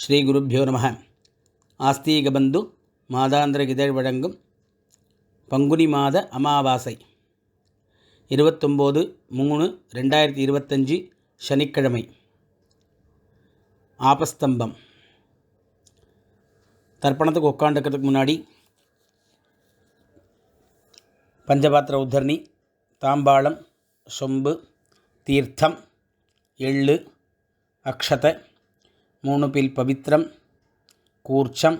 ஸ்ரீ குருப்பியோ நம. ஆஸ்தீகபந்து மாதாந்திர இதழ் வழங்கும் பங்குனி மாத அமாவாசை. இருபத்தொம்போது மூணு ரெண்டாயிரத்தி இருபத்தஞ்சி சனிக்கிழமை. ஆபஸ்தம்பம். தர்ப்பணத்துக்கு உட்காந்துக்கிறதுக்கு முன்னாடி பஞ்சபாத்திர உத்தரணி தாம்பாளம் சொம்பு தீர்த்தம் எள்ளு அக்ஷத்தை மூணு பில் பவித்திரம் கூர்ச்சம்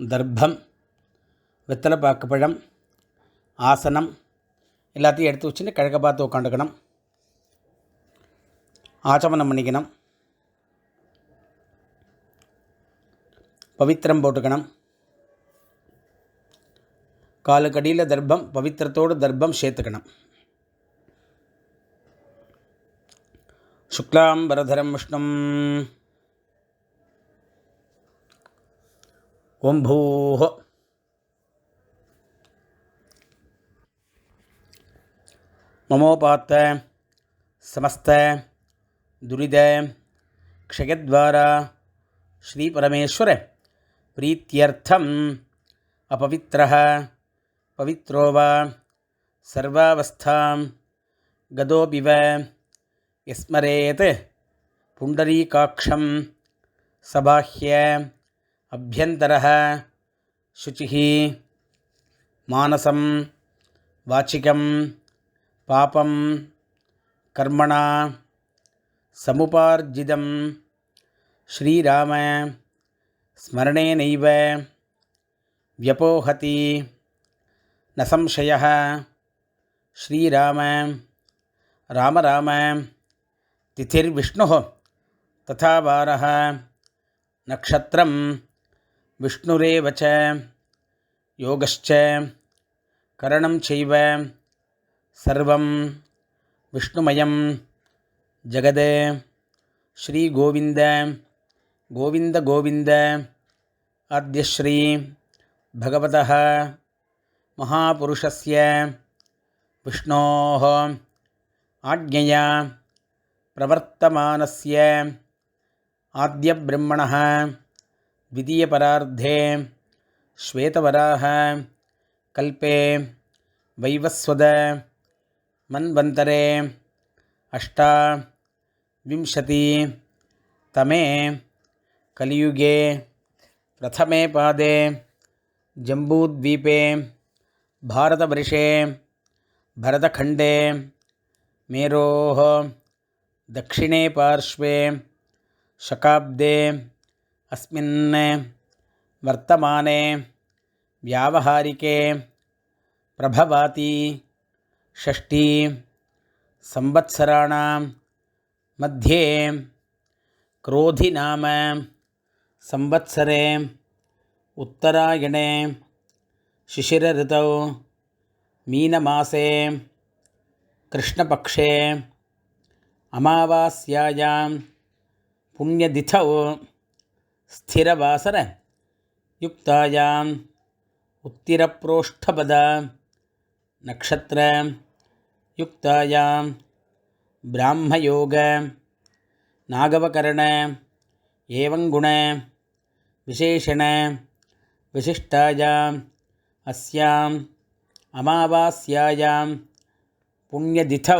தர்ப்பம் வெத்தலைப்பாக்கு பழம் ஆசனம் எல்லாத்தையும் எடுத்து வச்சுட்டு கிழக்க பார்த்து உட்காந்துக்கணும் ஆச்சமனம் பண்ணிக்கணும் பவித்திரம் போட்டுக்கணும் காலுக்கடியில் தர்ப்பம் பவித்திரத்தோடு தர்ப்பம் சேர்த்துக்கணும் शुक्लाम्बरधरं विष्णुम् ஓம் பூஹோ மமோபாத்த ಸಮಸ್ತ ದುರಿದ ಕ್ಷಯದ್ವಾರ ಶ್ರೀ ಪರಮೇಶ್ವರ ಪ್ರೀತ್ಯರ್ಥಂ ಅಪವಿತ್ರ ಪವಿತ್ರೋ ವಾ ಸರ್ವಾವಸ್ಥಾಂ ಗದೋಪಿವ ಯಸ್ಮರೇತ್ ಪುಂಡರೀಕಾಕ್ಷಂ ಸಬಾಹ್ಯ அபியந்தரः शुचिः மானசம் வாச்சிகம் பாபம் கர்மணா சமுபார்ஜிதம் ஸ்ரீராம ஸ்மரணே நைவ வியபோகதி நசம்சய ஸ்ரீராம ராம ராம திதிர்விஷ்ணு ததா நக்ஷத்திரம் விஷ்ணுரேவச்ச யோகச்ச கரணம் செய்வ சர்வம் விஷ்ணுமயம் ஜெகத ஸ்ரீகோவிந்த கோவிந்த கோவிந்த ஆத்யஸ்ரீ பகவத மகாபுருஷஸ்ய விஷ்ணோ ஆஜ்ஞயா பிரவர்த்தமானஸ்ய ஆத்யபிரம்மண द्वितीयपरार्धे श्वेतवराह, कल्पे वैवस्वद, मन्वन्तरे अष्टाविंशति तमे कलियुगे, प्रथमे पादे जम्बूद्वीपे, भारतवर्षे, भरतखण्डे, मेरोः, दक्षिणे पार्श्वे, शकाब्दे अस्मिन् वर्तमाने व्यावहारिके प्रभवाति षष्ठी संवत्सराणां मध्ये क्रोधिनाम संवत्सरे उत्तरायणे शिशिरऋतौ मीनमासे कृष्णपक्षे अमावास्यायां पुण्यतिथौ ஸ்திரவாசன யுக்தாயாம் உத்திரப்ரோஷ்டபத நக்ஷத்திர யுக்தாயாம் பிராமயோக நாகவகரண ஏவங்குண விசேஷண விசிஷ்டாயாம் அஸ்யாம் அமாவாஸ்யாயாம் புண்ணியதிதோ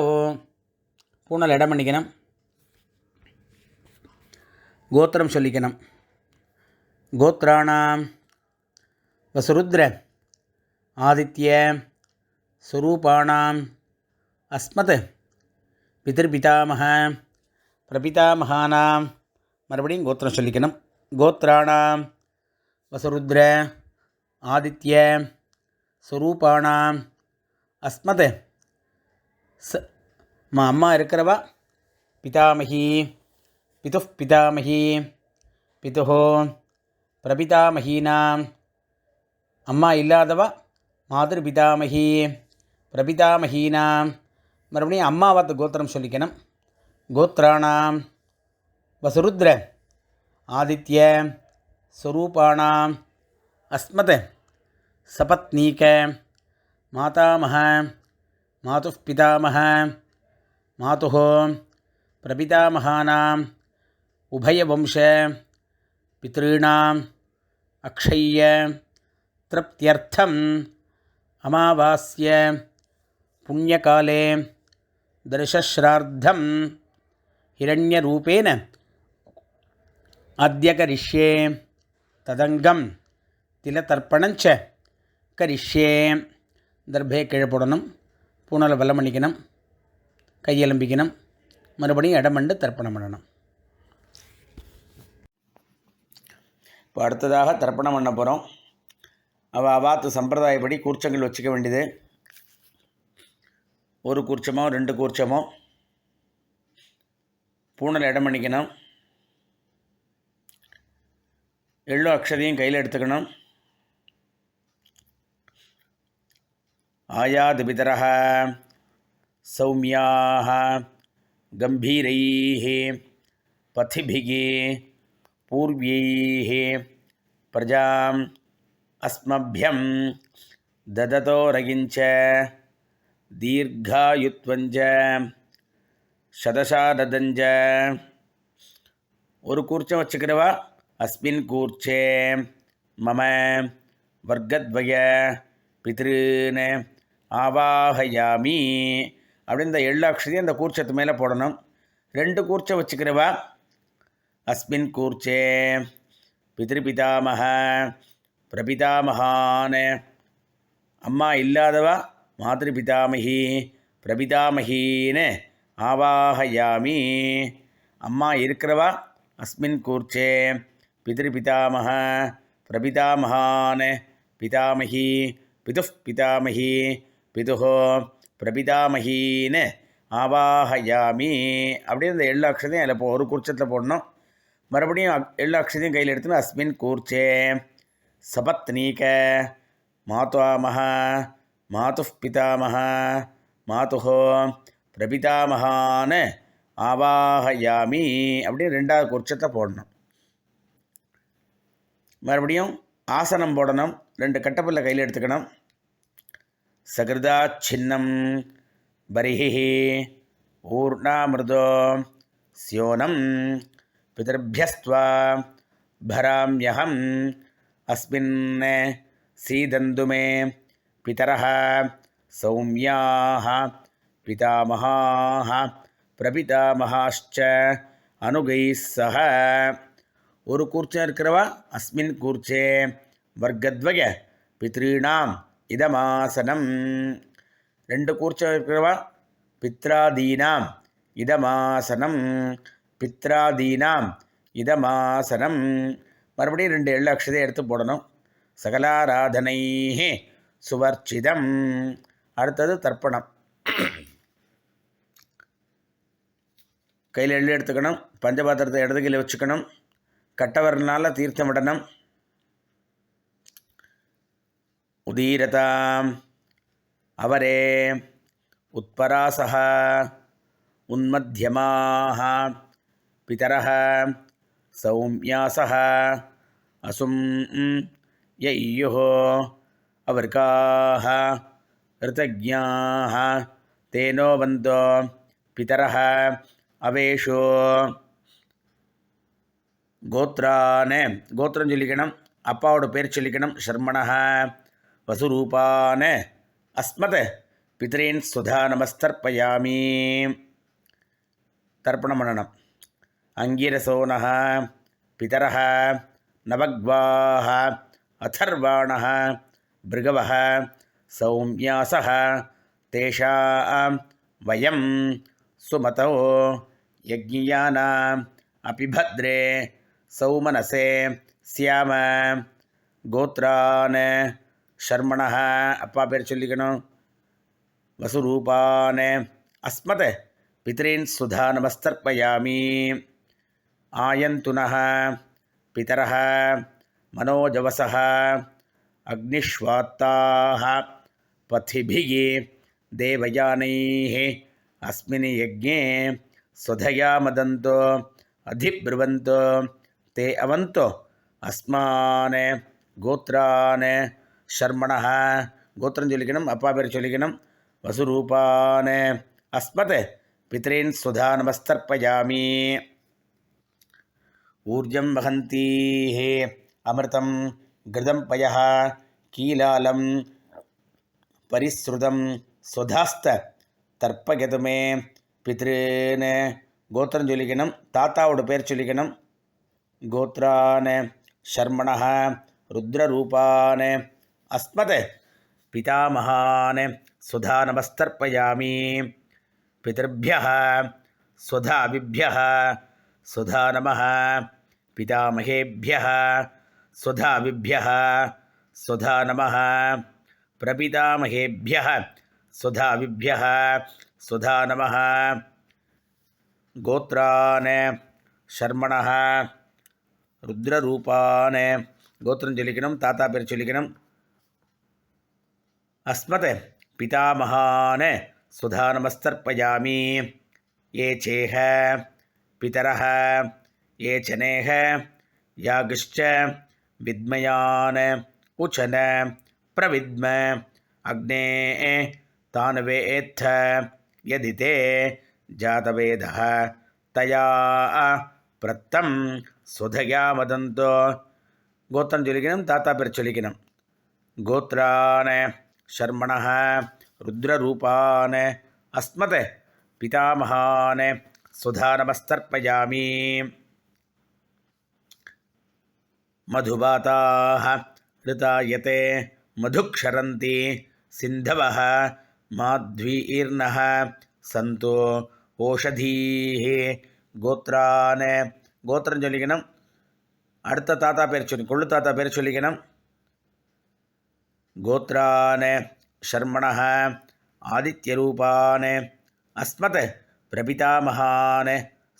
பூனல் இடம் பண்ணிக்கணும் கோத்திரம் சொல்லிக்கணும் கோத்ராணாம் வசுருத்ர ஆதித்ய சுரூபாணாம் அஸ்மத் பிதர்பிதாமக பிரபிதாமகானாம் மறுபடியும் கோத்திரம் சொல்லிக்கணும். கோத்ராணாம் வசுருத்ர ஆதித்ய சுரூபாணாம் அஸ்மத். ச மா அம்மா இருக்கிறவா? பிதாமகி பிது பிதாமகி பிதுஹோ பிரபிதாமகீனாம் அம்மா இல்லாதவா? மாதிருபிதாமகி பிரபிதாமகீனாம் மறுபடியும் அம்மாவாத்து கோத்திரம் சொல்லிக்கணும். கோத்திராணாம் வசுருத்ர. ஆதித்ய. ஸ்வரூபாணாம் அஸ்மத். சபத்னீக மாதாமக மாது பிதாமக மாது பிரபிதாமகானாம் உபயவம்ச. பித்ருணாம் அக்ஷய்ய திருப்தியர்த்தம் அமாவாஸ்ய புண்ணியகாலே தர்ஷஸ்ரார்த்தம் ஹிரண்யரூபேன அத்தியகரிஷ்யே ததங்கம் திலதர்ப்பணஞ்ச கரிஷ்யே தர்பே கிழப்புடனும் பூனலை வல்லம் பண்ணிக்கணும் கையெலும்பிக்கணும் மறுபடியும் இடமண்டு தர்ப்பணம் பண்ணணும் இப்போ அடுத்ததாக தர்ப்பணம் பண்ண போகிறோம் அவள் அவாத்து சம்பிரதாயப்படி கூர்ச்சங்கள் வச்சுக்க வேண்டியது. ஒரு கூர்ச்சமோ ரெண்டு கூர்ச்சமோ. பூனல் இடம் பண்ணிக்கணும். எள்ளு அக்ஷரையும் கையில் எடுத்துக்கணும். ஆயாது பிதரக சௌமியாக கம்பீரைஹே பதிபிகே पूर्व्यैः प्रजाम् अस्मभ्यं ददतो रगिञ्च दीर्घायुत्वञ्च शतशारदञ्च ஒரு கூர்ச்சம் வச்சுக்கிறவா அஸ்மின் கூர்ச்சே மம வர்க்கத்வய பித்ருன்னு ஆவாகயாமி அப்படின்னு இந்த எள்ளு அக்ஷதையும் அந்த கூர்ச்சத்து மேலே போடணும் ரெண்டு கூர்ச்சம் வச்சுக்கிறவா அஸ்மின் கூர்ச்சே பிதிருபிதாமக பிரபிதாமகான் அம்மா இல்லாதவா மாதృபிதாமகி பிரபிதாமகின்னு ஆவாகயாமி அம்மா இருக்கிறவா? அஸ்மின் கூர்ச்சே பிதிருபிதாமக பிரபிதாமகான் பிதாமகி பிது பிதாமகி பிதுः பிரபிதாமகின்னு ஆவாகயாமி அப்படின்னு இந்த எல்லா அக்ஷத்தையும் அதில் போ ஒரு கூர்ச்சத்தில் போடணும். மறுபடியும் எல்லா அக்ஷதையும் கையில் எடுத்துன்னு அஸ்மின் கூர்ச்சே. சபத்னீக மாத்வாமக மாதுः பிதாமக மாதுः பிரபிதாமகான்னு ஆவாகயாமி அப்படின்னு ரெண்டாவது குர்ச்சத்தை போடணும். மறுபடியும் ஆசனம் போடணும். ரெண்டு கட்டப்பல்ல கையில் எடுத்துக்கணும். சகிருதா சின்னம் பரிஹி ஊர்ணாமிருதோ. சியோனம் பிதர்பியஸ்த்வா भराम्यहम् अस्मिन् सीदन्तु मे पितरः सौम्याः पितामहाः प्रपितामहाश्च अनुगैः सह ஒரு கூர்ச்சம் இருக்கிறவா அஸ்மின் கூர்ச்சே வர்க்கத்வய பித்ருணாம் இதமாசனம் ரெண்டு கூர்ச்சம் இருக்கிறவா பித்ராதீனாம் இதமாசனம் பித்ராதீனாம் இதமாசனம். மறுபடியும் ரெண்டு எள்ளு அக்ஷதை எடுத்து போடணும். சகலாராதனை சுவர்ச்சிதம். அடுத்தது தர்ப்பணம். கையில் எள்ளு எடுத்துக்கணும். பஞ்சபாத்திரத்தை இடது கையில் வச்சுக்கணும். கட்டவரனால தீர்த்தம் விடணும். உதீரதாம். அவரே. உத்பராசா உன்மத்தியமாக பிதரः சௌமியாசः அசும் யையுः அவர்காः ऋतज्ञाः तेनो वन्दो पितरः अवेषु கோத்ரான கோத்திரம் சொல்லிக்கணும் அப்பாவோட பேர் சொல்லிக்கணும் ஷர்மணः வசுரூபான அஸ்மத் பித்ரேன் சுதா நமஸ்தர்ப்பயாமி தர்ப்பணம் பண்ணணும் அங்கிரசோனः பிதரः நவக்வாः अथर्वाणः भृगवः सौम्यासः तेषां वयं सुमतौ यज्ञियानाम् अपि भद्रे सौमनसे स्याम கோத்ரான் ஷர்மணः அப்பா பேர் சொல்லிக்கணும் வசுரூபான் அஸ்மத் பித்ரீன் சுதா நமஸ்தர்ப்பயாமி आयन्तुनः पितरः मनोजवसः अग्निष्वात्ताः पथिभिः देवयानैः अस्मिन् यज्ञे स्वधया मदन्तो अधिब्रुवन्तो ते अवन्तो अस्मान् गोत्रान् शर्मणः। गोत्रञ्जुलिकिनम् अपापिरजुलिकिनं वसुरूपान् अस्मत्। पितॄन् स्वधान्वस्तर्पयामि ஊர்ஜம் வகந்தீஹ அமிர்தம் கிருதம் பய கீலாலம் பரிஸ்ருதம் சுதாஸ்த தர்ப்பகதுமே பித்ருன்னு கோத்திரம் சொல்லிக்கணும் தாத்தாவோட பேர் சொல்லிக்கணும். கோத்ரான ஷர்மண ருத்ரரூபான அஸ்மத் பிதாமகான் சுதா நமஸ்தர்ப்பயாமி பிதர்பிய சுதாபிபிய सुधा नम पितामहेभ्य। सुधाभ्य सुधा नम प्रपितामहेभ्यः। सुधाभ्य सुधा नम गोत्रन शर्मण। రుద్రరూపాన్ गोत्र చెలికినం తాతా పేరు अस्मत पितामहान। सुधा नमस्तर्पयामी ये चेह। पितरः ये चनेः यागश्च विद्मयान् उचन प्रविद्म। अग्ने तान्वेत्थ यदि ते जातवेदः तया प्रत्तं स्वधया वदन्तो। गोत्रं चलिकनं ताता पेर् गोत्रान् शर्मणः रुद्ररूपान् अस्मत् पितामहान् सुधानमस्तर्पयामि मधुबाताः ऋतायते मधुक्षरन्ति सिन्धवः माध्वीर्नः सन्तो ஓஷதீः கோத்ரான் கோத்திரம் சொல்லிக்கணும் அடுத்த தாத்தா பேர் சொல்லி கொள்ளு தாத்தா பேர் சொல்லிக்கணும் கோத்ரான் शर्मणः आदित्यरूपान् अस्मत् प्रपितामहान्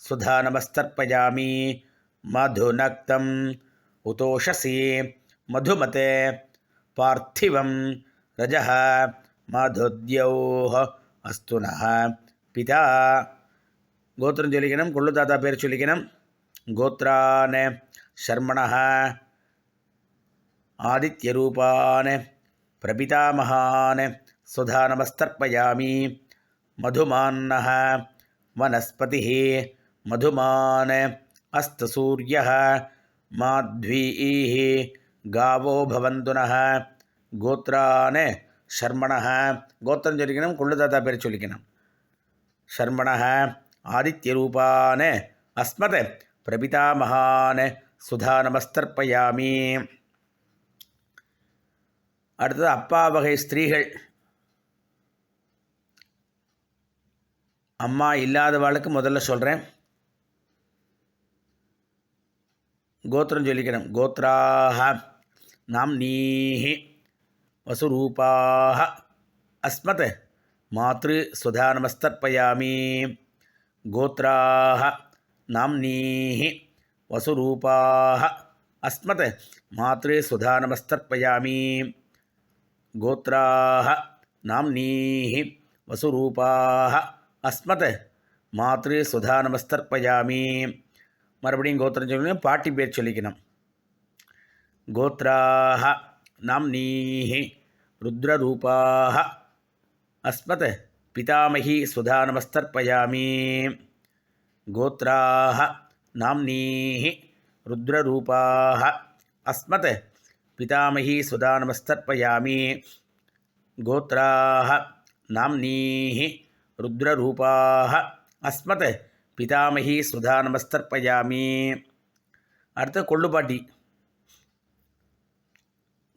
सुधानमस्तर्पयामि मधुनक्तम् उतोषसि मधुमते पार्थिवं रजः मधुद्यौः अस्तु नः पिता गोत्रं चलिकनं कुळ्ळुताता पेर् चलिकनं गोत्रान् शर्मणः आदित्यरूपान् प्रपितामहान् सुधानमस्तर्पयामि मधुमान्नः वनस्पतिः मधुमान् अस्तसूर्यः माध्वीः गावो भवन्तु नः गोत्रान् शर्मणः गोत्रं चलिकनं कुळ्ळुताता पेर् चलिकनं शर्मणः आदित्यरूपान् अस्मत् प्रपितामहान् सुधानमस्तर्पयामि அடுத்தது அப்பா வகை ஸ்திரீகள் அம்மா இல்லாதவாளுக்கு முதல்ல சொல்கிறேன் கோத்திரம் சொல்லிக்கிறோம் கோத்ராக நாம் நீஹி வசுரூபாக அஸ்மத் மாத்ரு சுதா நமஸ்தர்ப்பயாமி கோத்ராக நாம் நீஹி வசுரூபாக அஸ்மத் மாத்ரு சுதா நமஸ்தர்ப்பயாமி கோத்ராக நாம் நீஹி வசுரூபாக அஸ்மத் மாத்ரு சுதா நமஸ்தர்ப்பயாமி மறுபடியும் கோத்திரம் சொல்லணும் பாட்டி பேர் சொல்லிக்கணும் கோத்ராக நாம்னீஹி ருத்ரரூபாக அஸ்மத் பிதாமகி சுதா நமஸ்தர்ப்பயாமி கோத்ராக நாம்னீஹி ருத்ரரூபாக அஸ்மத் பிதாமகி சுதா நமஸ்தர்ப்பயாமி கோத்ராக நாம்னீஹி रुद्ररूपाः अस्मत् பிதாமகி சுதானமஸ்தர்ப்பயாமி அடுத்து கொள்ளுப்பாட்டி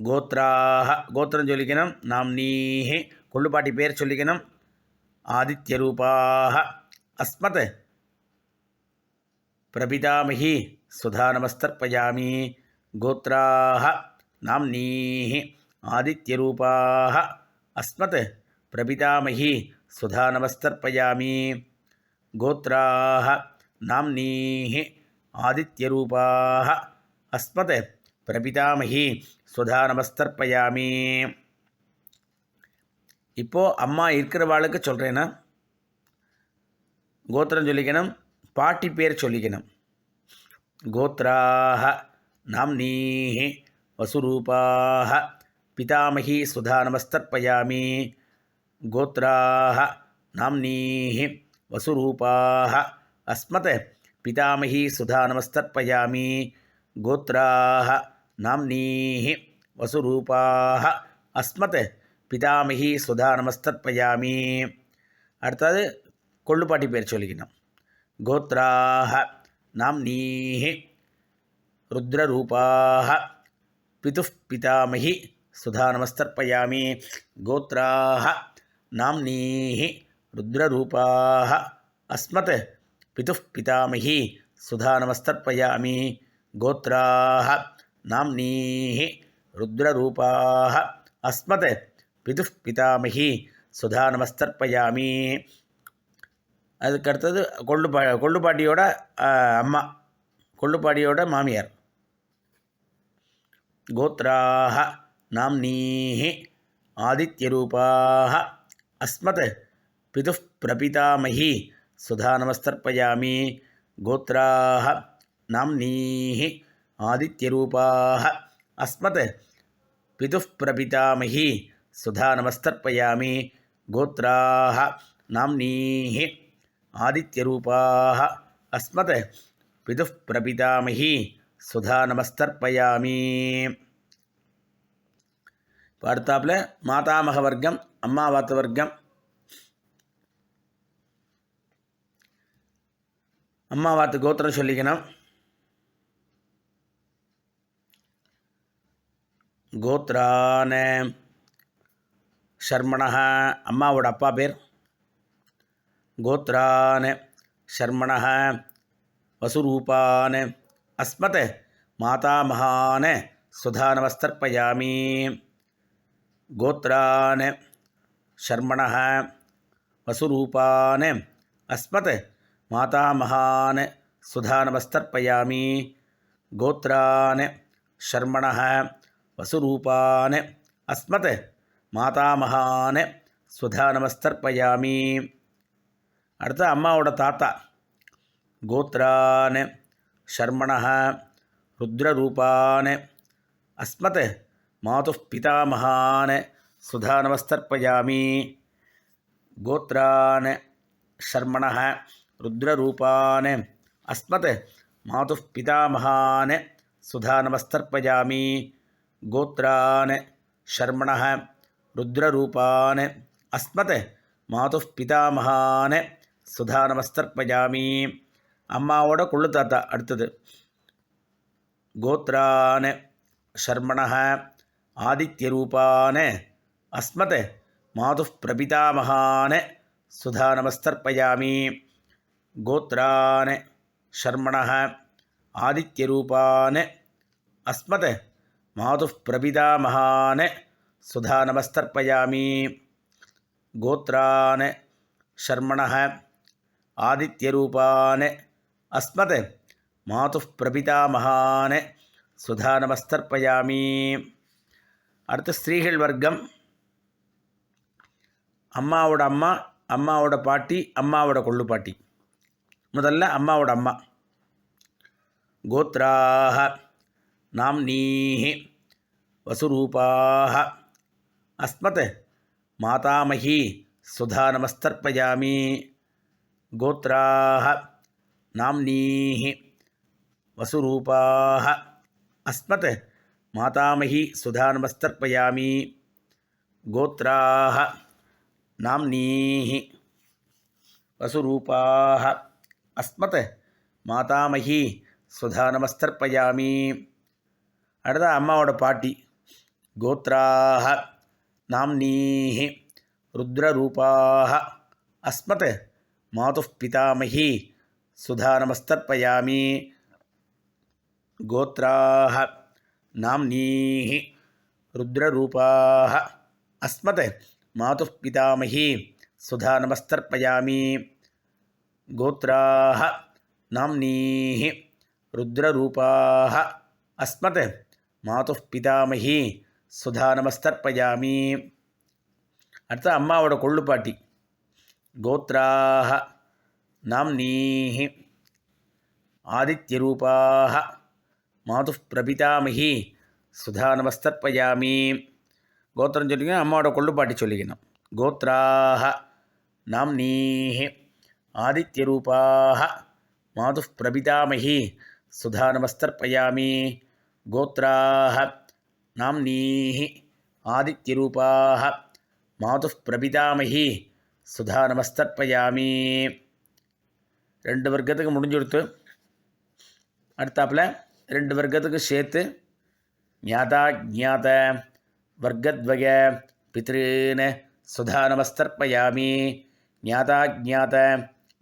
கோத்ராக கோத்திரம் சொல்லிக்கணும் நாம்னீஹி கொள்ளுப்பாட்டி பேர் சொல்லிக்கணும் ஆதித்யரூபாக அஸ்மத் பிரபிதாமகி சுதானமஸ்தர்ப்பயாமி கோத்ராக नाम्नीः आदित्यरूपाः अस्मत् சுதா நமஸ்தர்ப்பயாமி கோத்ராக நாம்னீ ஆதித்யரூபாக அஸ்மத் பிரபிதாமகி சுதா நமஸ்தர்ப்பயாமி இப்போது அம்மா இருக்கிறவாளுக்கு சொல்கிறேன்னா கோத்திரம் சொல்லிக்கணும் பாட்டி பேர் சொல்லிக்கணும். கோத்ராக நாம்னீ வசுரூபாக பிதாமகி சுதா நமஸ்தர்ப்பயாமி गोत्राः नाम्नीः वसुरूपाः अस्मत् பிதாமகி சுதா நமஸ்தர்ப்பயாமி கோத்ராः நாம்னீः வசுரூபாः அஸ்மத் பிதாமகி சுதா நமஸ்தர்ப்பயாமி அடுத்தது கொள்ளுப்பாட்டி பேர் சொல்லிக்கணும் கோத்ராः நாம்னீः ருத்ரரூபாः பிதுः பிதாமகி சுதா நமஸ்தர்ப்பயாமி கோத்ராः நாம்னீः ருத்ரரூபாः அஸ்மத் பிதுः பிதாமகி சுதா நமஸ்தர்ப்பயாமி கோத்ராः நாம்னீः ருத்ரரூபாः அஸ்மத் பிதுः பிதாமகி சுதா நமஸ்தர்ப்பயாமி அதுக்கு அடுத்தது கொள்ளுப்பா கொள்ளுப்பாட்டியோட ஆ, அம்மா கொள்ளுப்பாட்டியோட மாமியார். கோத்ராக நாம்னீ ஆதித்யரூபாக அஸ்மத் பிதுः பிரபிதாமகி சுதா நமஸ்தர்ப்பயாமி கோத்ராः நாம்னீः ஆதித்யரூபாः அஸ்மத் பிதுः பிரபிதாமகி சுதா நமஸ்தர்ப்பயாமி கோத்ராः நாம்னீः ஆதித்யரூபாः அஸ்மத் பிதுः பிரபிதாமகி சுதா நமஸ்தர்ப்பயாமி இப்போ அடுத்தாப்புல மாதாமக வர்க்கம் அம்மாவாத்த வர்க்கம் அம்மாவாத்து கோத்திரம் சொல்லிக்கணும். கோத்ரான ஷர்மணா அம்மாவோட அப்பா பேர். கோத்ரான ஷர்மணா வசுரூபான அஸ்மத் மாதாமகான சுதா நமஸ்தர்ப்பயாமி கோத்ரான் ஷர்மணः வசுரூபான் அஸ்மத் மாதாமகான் சுதா நமஸ்தர்ப்பயாமி கோத்ரான் ஷர்மணः வசுரூபான் அஸ்மத் மாதாமகான் சுதா நமஸ்தர்ப்பயாமி அடுத்து அம்மாவோட தாத்தா கோத்ரான் ஷர்மணः ருத்ரரூபான் அஸ்மத் மாதுः பிதாமகான் சுதா நமஸ்தர்ப்பயாமி கோத்ரான் ஷர்மணः ருத்ரரூபான் அஸ்மத் மாதுः பிதாமகான் சுதா நமஸ்தர்ப்பயாமி கோத்ரான் ஷர்மணः ருத்ரரூபான் அஸ்மத் மாதுः பிதாமகான் சுதா நமஸ்தர்ப்பயாமி அம்மாவோட கொள்ளு தாத்தா அடுத்தது. கோத்ரான் ஷர்மணः ஆதித்யரூபான் அஸ்மத் மாதுः பிரபிதாமகான் சுதா நமஸ்தர்ப்பயாமி கோத்ரான் ஷர்மணः ஆதித்யரூபான் அஸ்மத் மாதுः பிரபிதாமகான் சுதா நமஸ்தர்ப்பயாமி கோத்ரான் ஷர்மணः ஆதித்யரூபான் அஸ்மத் மாதுः பிரபிதாமகான் சுதா நமஸ்தர்ப்பயாமி அடுத்து ஸ்திரீகள் வர்க்கம். அம்மாவோட அம்மா அம்மாவோட பாட்டி அம்மாவோட கொள்ளு பாட்டி. முதல்ல அம்மாவோட அம்மா. கோத்ராக நாம் நீஹி வசுரூபாக அஸ்மத் மாதாமகி சுதா நமஸ்தர்ப்பயாமி. கோத்ராக நாம் நீஹி வசுரூபாக அஸ்மத் மாதாமகி சுதா கோத்ராக கோத்ராः வசுரூபாக அஸ்மத் மாதாமகி சுதாநமஸ்தர்ப்பயாமி அடுத்த அம்மாவோட பாட்டி. கோத்ராக நாம்னீः ருத்ரரூபாः அஸ்மத் மாது பிதாமகி சுதாநமஸ்தர்ப்பயாமி கோத்ராக नाम्नीः रुद्ररूपाः। அஸ்மத் मातुः பிதாமகி சுதா நமஸ்தர்ப்பயாமி கோத்ராக நாம்னீः ருத்ரரூபாः அஸ்மத் மாதுः பிதாமகி சுதா நமஸ்தர்ப்பயாமி அடுத்து அம்மாவோட கொள்ளுப்பாட்டி। கோத்ராக நாம்னீः ஆதித்யரூபாக மாதுः பிரபிதாமகி சுதா நமஸ்தர்ப்பயாமி கோத்திரம் சொல்லிக்கணும் அம்மாவோட கொள்ளுப்பாட்டி சொல்லிக்கணும் கோத்ராக நாம்னீः ஆதித்யரூபாக मातुः प्रपितामही सुधानमस्तर्पयामि गोत्राः नाम्नीः आदित्यरूपाः मातुः प्रपितामही சுதாநமஸ்தர்ப்பயாமி ரெண்டு வர்க்கத்துக்கு முடிஞ்சு கொடுத்து அடுத்தாப்பில் ரெண்டு வர்க்கத்துக்கு சேர்த்து ஞாதா ஜாத வர்க்கத்வய பித்ருன் சுதாநமஸ்தர்ப்பயாமி ஞாதா ஜாத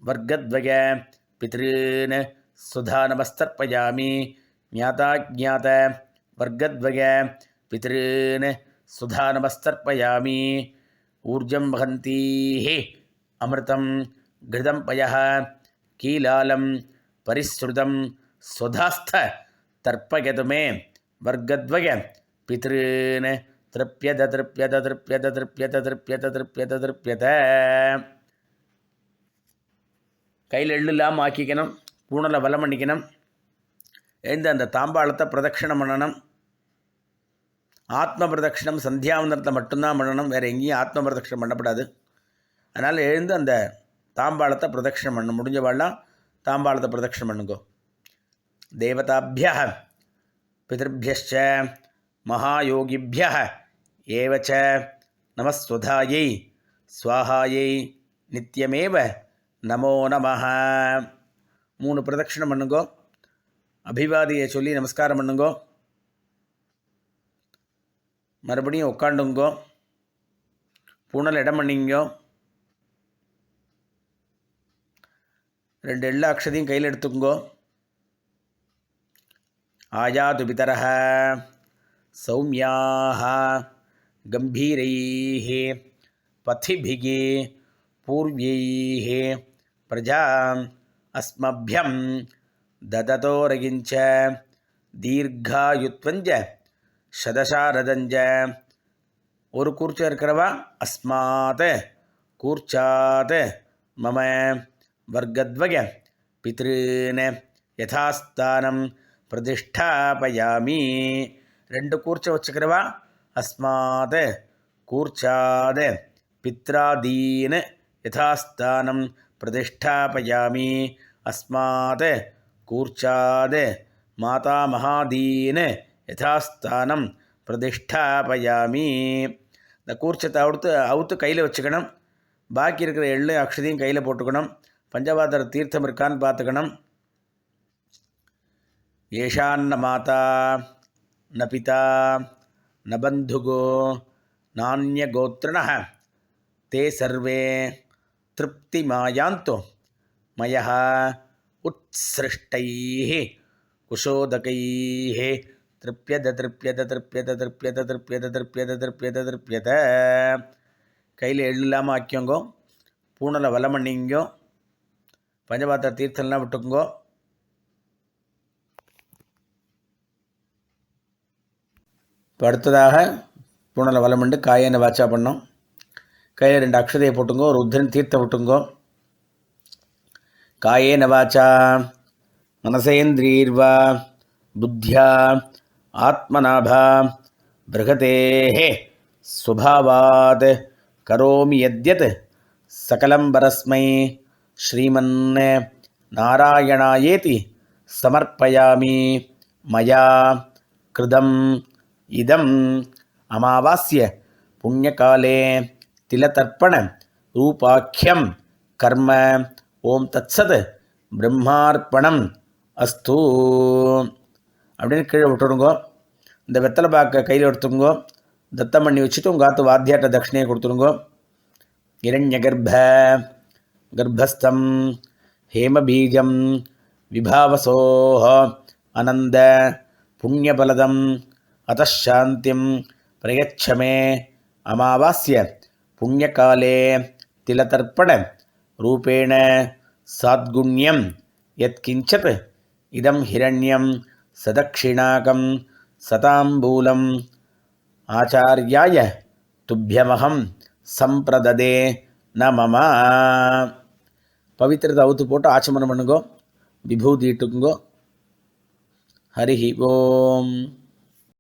வர்க்கத்வய பித்ருன் சுதாநமஸ்தர்ப்பயாமி ஞாதா ஜாத வர்க்கத்வய பித்ருன் சுதாநமஸ்தர்ப்பயாமி ऊर्जं वहन्तीः अमृतं घृतं पयः कीलालं परिसृतं स्वधास्थ தர்ப்பயதுமே வர்க்கத்வய பித்ருன் திருப்பியத திருப்பியத திருப்பியத திருப்பியத திருப்பியத திருப்பியத திருப்பியத கையில் எள்ளு இல்லாமல் ஆக்கிக்கணும் பூணலை வலம் பண்ணிக்கணும் எழுந்து அந்த தாம்பாளத்தை பிரதட்சிணம் பண்ணணும். ஆத்ம பிரதட்சிணம் சந்தியாவந்தனத்தை மட்டும்தான் பண்ணணும் வேறு எங்கேயும் ஆத்ம பிரதட்சிணம் பண்ணப்படாது. அதனால் எழுந்து அந்த தாம்பாளத்தை பிரதட்சிணம் பண்ணணும். முடிஞ்சவாழ்லாம் தாம்பாளத்தை பிரதட்சிணம் பண்ணுங்கோ. தேவதாபிய பிதர்பியச்ச மகாயோகிபிய ஏவச்ச நமஸ்வதாயை ஸ்வாஹாயை நித்தியமேவ நமோ நம மூணு பிரதட்சிணம் பண்ணுங்கோ. அபிவாதியை சொல்லி நமஸ்காரம் பண்ணுங்கோ. மறுபடியும் உட்காண்டுங்கோ பூனல் இடம் பண்ணிங்கோ. ரெண்டு எல்லா அக்ஷதையும் கையில் எடுத்துக்கோ ஆயாது பிதரः சௌமியாக கம்பீரைः पथिभिः पूर्व्यैः प्रजाम् अस्मभ्यं ददतोरगिञ्च दीर्घायुत्वञ्च சதசாரதஞ்ச ஒரு கூர்ச்சம் இருக்கிறவா அஸ்மாத் கூர்ச்சாத் மம வர்க்கத்வய பித்ருன் யதாஸ்தானம் பிரதிஷ்டாபயாமி. ரெண்டு கூர்ச்சம் வச்சுக்கிறவா? அஸ்மாத் கூர்ச்சாத் பித்ராதீன் யதாஸ்தானம். பிரதிஷ்டாபயாமி. அஸ்மாத் கூர்ச்சாத் மாதாமகாதீன் யதாஸ்தானம். பிரதிஷ்டாபயாமி. இந்த கூர்ச்சத்தை அவுத்து அவுத்து கையில் வச்சுக்கணும். பாக்கி இருக்கிற எள்ளு அக்ஷதையும் கையில் போட்டுக்கணும். பஞ்சபாத்திர தீர்த்தம் இருக்கான்னு பார்த்துக்கணும் ஏஷான்ன மாதா ந பிதா ந பந்துகோ நானியகோத்திரண தே சர்வே திருப்தி மாயாந்தோ மய உத்சிருஷ்டை குஷோதகை திருப்பியத திருப்பியத திருப்பியத திருப்பியத திருப்பியத திருப்பியத திருப்பியத திருப்பியத கையில் எள்ளு இல்லாமல் ஆக்கியோங்கோ பூனலை வலம் பண்ணிங்கோ பஞ்சபாத்திர தீர்த்தம்லாம் விட்டுக்குங்கோ. இப்போ அடுத்ததாக பூனலை வலம் பண்ணி காயனை வாட்சா பண்ணோம். கையில் ரெண்டு அக்ஷதையை போட்டுங்கோ ருத்ரன் தீர்த்த விட்டுங்கோ. காயேன வாச்சா மனசேந்திரீர்வா புத்தியா ஆத்மநாபா பிருகதே சுபாவாத் கரோமி யத்யத் சகலம் பரஸ்மை ஸ்ரீமன் நாராயணாயேதி சமர்ப்பயாமி மயா கிருதம். இதம் அமாவாஸ்ய புண்ணியகாலே திலதர்ப்பண ரூபாக்கியம் கர்ம ஓம் தத்சத் பிரம்மார்ப்பணம் அஸ்து. அப்படின்னு கீழே விட்டுடுங்க இந்த வெத்தலை பாக்க கையில் எடுத்துங்கோ. தத்தம் பண்ணி வச்சுட்டு உங்கள் ஆத்து வாத்தியாட்ட தட்சிணையை கொடுத்துருங்கோ. இரண்ய கர்ப்ப கர்ப்பஸ்தம் ஹேமபீஜம் விபாவசோஹ அனந்த புண்ணியபலதம் అతశాంతిం ప్రయచ్చమే అమావాస్య పుణ్యకాలే తిలతర్పణ రూపేణ సాద్గుణ్యం యత్కించత్ ఇదం హిరణ్యం సదక్షిణాకం సతాంబూలం ఆచార్యాయ తుభ్యమహం సంప్రదదే నమమ పవిత్రత అవుతు పూట ఆచమనమనుగో విభూతి ఇట్టుకో హరి ఓం